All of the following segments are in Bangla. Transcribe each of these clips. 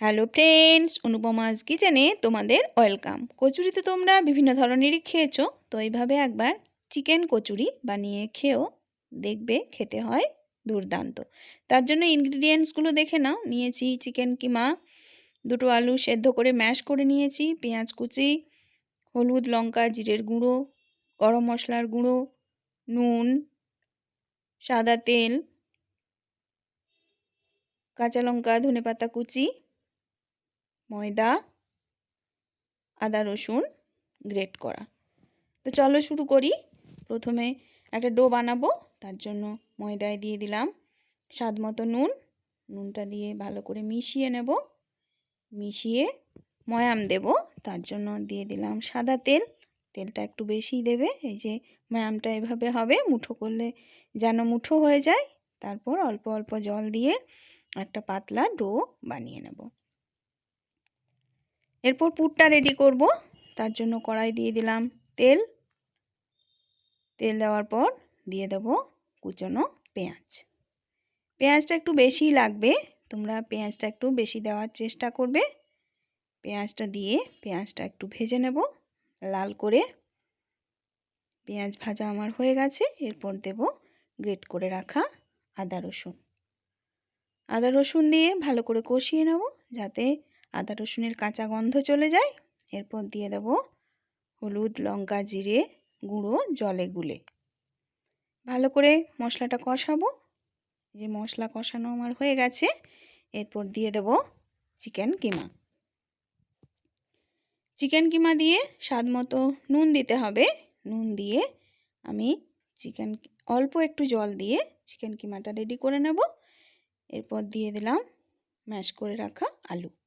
হ্যালো ফ্রেন্ডস, অনুপমাস কিচেনে তোমাদের ওয়েলকাম। কচুরি তো তোমরা বিভিন্ন ধরনেরই খেয়েছো, তো এইভাবে একবার চিকেন কচুরি বানিয়ে খেয়েও দেখবে খেতে হয় দুর্দান্ত। তার জন্য ইনগ্রিডিয়েন্টসগুলো দেখে নাও। নিয়েছি চিকেন কিমা, দুটো আলু সেদ্ধ করে ম্যাশ করে নিয়েছি, পেঁয়াজ কুচি, হলুদ লঙ্কা, জিরের গুঁড়ো, গরম মশলার গুঁড়ো, নুন, সাদা তেল, কাঁচা লঙ্কা ধনে পাতা কুচি ময়দা, আদা রসুন গ্রেট করা। তো চলো শুরু করি। প্রথমে একটা ডো বানাবো, তার জন্য ময়দায় দিয়ে দিলাম স্বাদ মতো নুন। নুনটা দিয়ে ভালো করে মিশিয়ে নেব। মিশিয়ে ময়াম দেব, তার জন্য দিয়ে দিলাম সাদা তেল। তেলটা একটু বেশি দেবে, এই যে ময়ামটা এভাবে হবে। মুঠো করলে যেন মুঠো হয়ে যায়। তারপর অল্প অল্প জল দিয়ে একটা পাতলা ডো বানিয়ে নেব। এরপর পুরটা রেডি করব। তার জন্য কড়াই দিয়ে দিলাম তেল। তেল দেওয়ার পর দিয়ে দেব কুচনো পেঁয়াজ। পেঁয়াজটা একটু বেশি লাগবে, তোমরা পেঁয়াজটা একটু বেশি দেওয়ার চেষ্টা করবে। পেঁয়াজটা দিয়ে পেঁয়াজটা একটু ভেজে নেব, লাল করে। পেঁয়াজ ভাজা আমার হয়ে গেছে, এরপর দেব গ্রেট করে রাখা আদা রসুন। আদা রসুন দিয়ে ভালো করে কষিয়ে নেব, যাতে আদা রসুনের কাঁচা গন্ধ চলে যায়। এরপর দিয়ে দেব হলুদ, লঙ্কা, জিরে গুঁড়ো, জলে গুলে। ভালো করে মশলাটা কষাবো। যে মশলা কষানো আমার হয়ে গেছে। এরপর দিয়ে দেব চিকেন কিমা। চিকেন কিমা দিয়ে স্বাদ মতো নুন দিতে হবে। নুন দিয়ে আমি চিকেন অল্প একটু জল দিয়ে চিকেন কিমাটা রেডি করে নেব। এরপর দিয়ে দিলাম ম্যাশ করে রাখা আলু।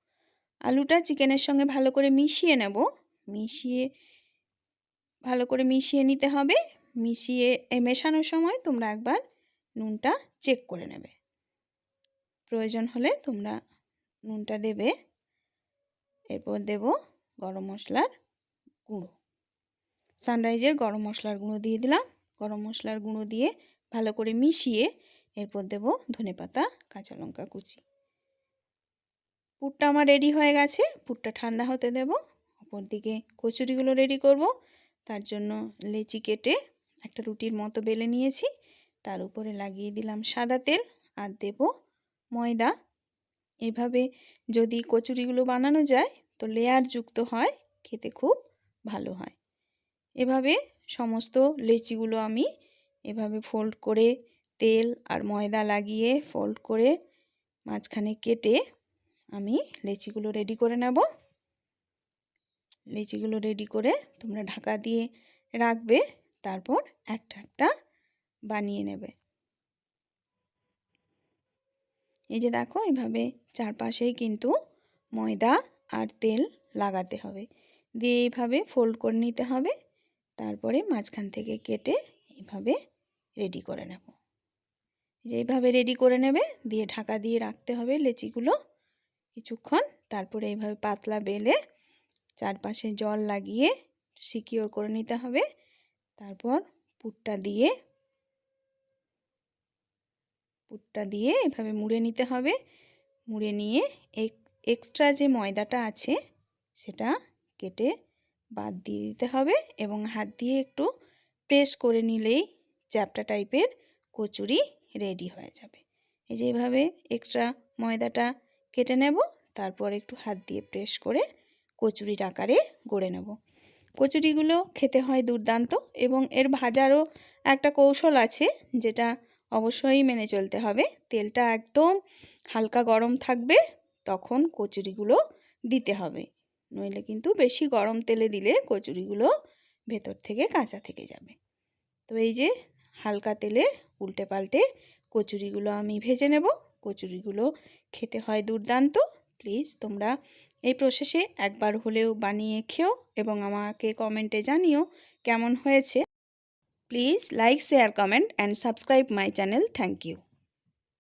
আলুটা চিকেনের সঙ্গে ভালো করে মিশিয়ে নেব। মিশিয়ে, ভালো করে মিশিয়ে নিতে হবে। মিশিয়ে মেশানোর সময় তোমরা একবার নুনটা চেক করে নেবে। প্রয়োজন হলে তোমরা নুনটা দেবে। এরপর দেব গরম মশলার গুঁড়ো। সানরাইজের গরম মশলার গুঁড়ো দিয়ে দিলাম। গরম মশলার গুঁড়ো দিয়ে ভালো করে মিশিয়ে এরপর দেব ধনে পাতা কাঁচা লঙ্কা কুচি। পুরটা আমার রেডি হয়ে গেছে। পুরটা ঠান্ডা হতে দেব। অপর দিকে কচুরিগুলো রেডি করব। তার জন্য লেচি কেটে একটা রুটির মতো বেলে নিয়েছি। তার উপরে লাগিয়ে দিলাম সাদা তেল আর দেব ময়দা। এভাবে যদি কচুরিগুলো বানানো যায় তো লেয়ার যুক্ত হয়, খেতে খুব ভালো হয়। এভাবে সমস্ত লেচিগুলো আমি এভাবে ফোল্ড করে তেল আর ময়দা লাগিয়ে ফোল্ড করে মাঝখানে কেটে আমি লেচিগুলো রেডি করে নেব। লেচিগুলো রেডি করে তোমরা ঢাকা দিয়ে রাখবে, তারপর একটা একটা বানিয়ে নেবে। এই যে দেখো, এইভাবে চারপাশেই কিন্তু ময়দা আর তেল লাগাতে হবে। দিয়ে এইভাবে ফোল্ড করে নিতে হবে, তারপরে মাঝখান থেকে কেটে এইভাবে রেডি করে নেব। যেইভাবে রেডি করে নেবে, দিয়ে ঢাকা দিয়ে রাখতে হবে লেচিগুলো। কিছুক্ষণ তারপরে এইভাবে পাতলা বেলে চারপাশে জল লাগিয়ে সিকিওর করে নিতে হবে। তারপর পুরটা দিয়ে পুরটা দিয়ে এভাবে মুড়ে নিতে হবে। মুড়ে নিয়ে এক্সট্রা যে ময়দাটা আছে সেটা কেটে বাদ দিয়ে দিতে হবে এবং হাত দিয়ে একটু প্রেস করে নিলেই চ্যাপটা টাইপের কচুরি রেডি হয়ে যাবে। এই যে এইভাবে এক্সট্রা ময়দাটা কেটে নেব। তারপর একটু হাত দিয়ে প্রেস করে কচুরির আকারে গড়ে নেব। কচুরিগুলো খেতে হয় দুর্দান্ত এবং এর ভাজারও একটা কৌশল আছে যেটা অবশ্যই মেনে চলতে হবে। তেলটা একদম হালকা গরম থাকবে, তখন কচুরিগুলো দিতে হবে। নইলে কিন্তু বেশি গরম তেলে দিলে কচুরিগুলো ভেতর থেকে কাঁচা থেকে যাবে। তো এই যে হালকা তেলে উল্টে পাল্টে কচুরিগুলো আমি ভেজে নেব। কচুরিগুলো খেতে হয় দুর্দান্ত। প্লিজ তোমরা এই প্রসেসে একবার হলেও বানিয়ে খেও এবং আমাকে কমেন্টে জানিও কেমন হয়েছে। Please like share comment and subscribe my channel thank you